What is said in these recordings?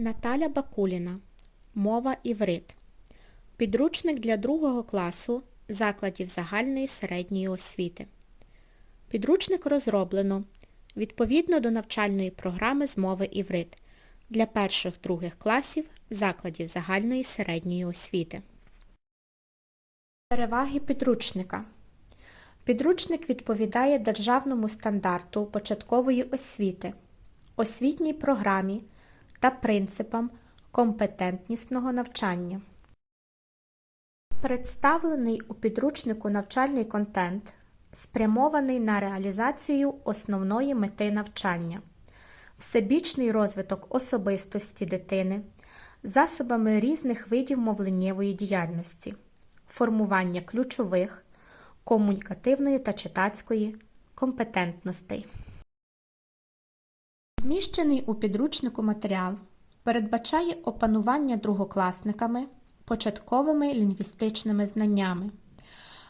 Наталя Бакуліна. Мова іврит. Підручник для другого класу закладів загальної середньої освіти. Підручник розроблено відповідно до навчальної програми з мови іврит для перших-других класів закладів загальної середньої освіти. Переваги підручника. Підручник відповідає державному стандарту початкової освіти, освітній програмі та принципам компетентнісного навчання. Представлений у підручнику навчальний контент спрямований на реалізацію основної мети навчання, всебічний розвиток особистості дитини, засобами різних видів мовленнєвої діяльності, формування ключових, комунікативної та читацької компетентностей. Зміщений у підручнику матеріал передбачає опанування другокласниками початковими лінгвістичними знаннями,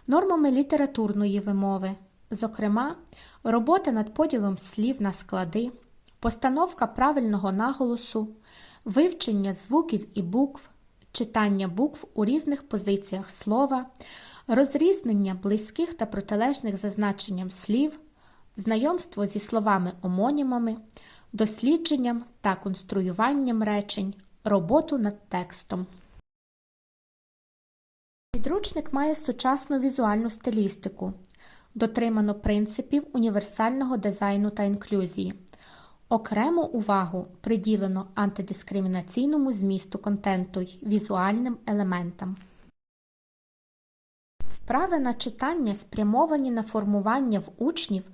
нормами літературної вимови, зокрема, робота над поділом слів на склади, постановка правильного наголосу, вивчення звуків і букв, читання букв у різних позиціях слова, розрізнення близьких та протилежних за значенням слів, знайомство зі словами-омонімами, дослідженням та конструюванням речень, роботу над текстом. Підручник має сучасну візуальну стилістику, дотримано принципів універсального дизайну та інклюзії. Окрему увагу приділено антидискримінаційному змісту контенту й візуальним елементам. Вправи на читання спрямовані на формування в учнів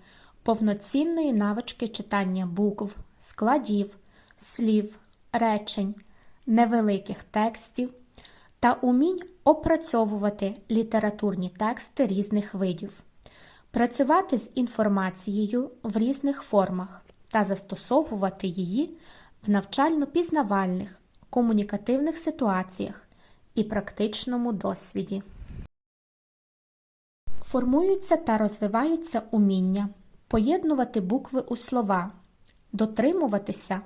повноцінної навички читання букв, складів, слів, речень, невеликих текстів та умінь опрацьовувати літературні тексти різних видів, працювати з інформацією в різних формах та застосовувати її в навчально-пізнавальних, комунікативних ситуаціях і практичному досвіді. Формуються та розвиваються уміння поєднувати букви у слова, дотримуватися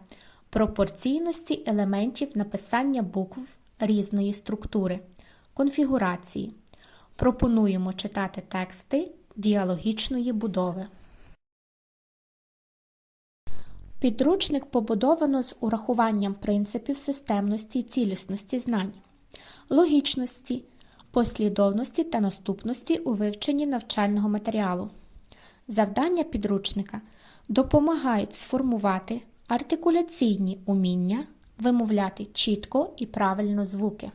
пропорційності елементів написання букв різної структури, конфігурації. Пропонуємо читати тексти діалогічної будови. Підручник побудовано з урахуванням принципів системності і цілісності знань, логічності, послідовності та наступності у вивченні навчального матеріалу. Завдання підручника допомагають сформувати артикуляційні уміння, вимовляти чітко і правильно звуки.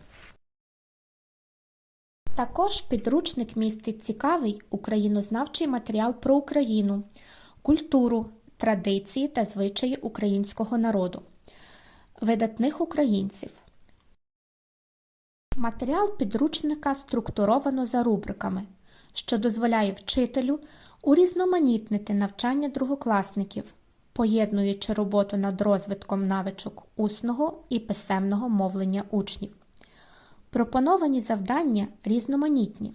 Також підручник містить цікавий українознавчий матеріал про Україну, культуру, традиції та звичаї українського народу, видатних українців. Матеріал підручника структуровано за рубриками, що дозволяє вчителю урізноманітнити навчання другокласників, поєднуючи роботу над розвитком навичок усного і писемного мовлення учнів. Пропоновані завдання різноманітні,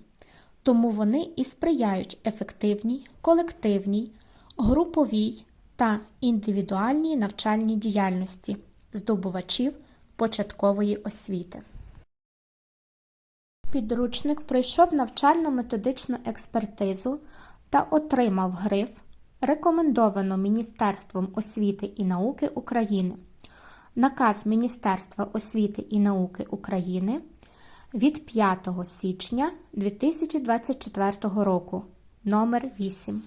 тому вони і сприяють ефективній, колективній, груповій та індивідуальній навчальній діяльності здобувачів початкової освіти. Підручник пройшов навчально-методичну експертизу та отримав гриф Рекомендовано Міністерством освіти і науки України. Наказ Міністерства освіти і науки України від 5 січня 2024 року номер 8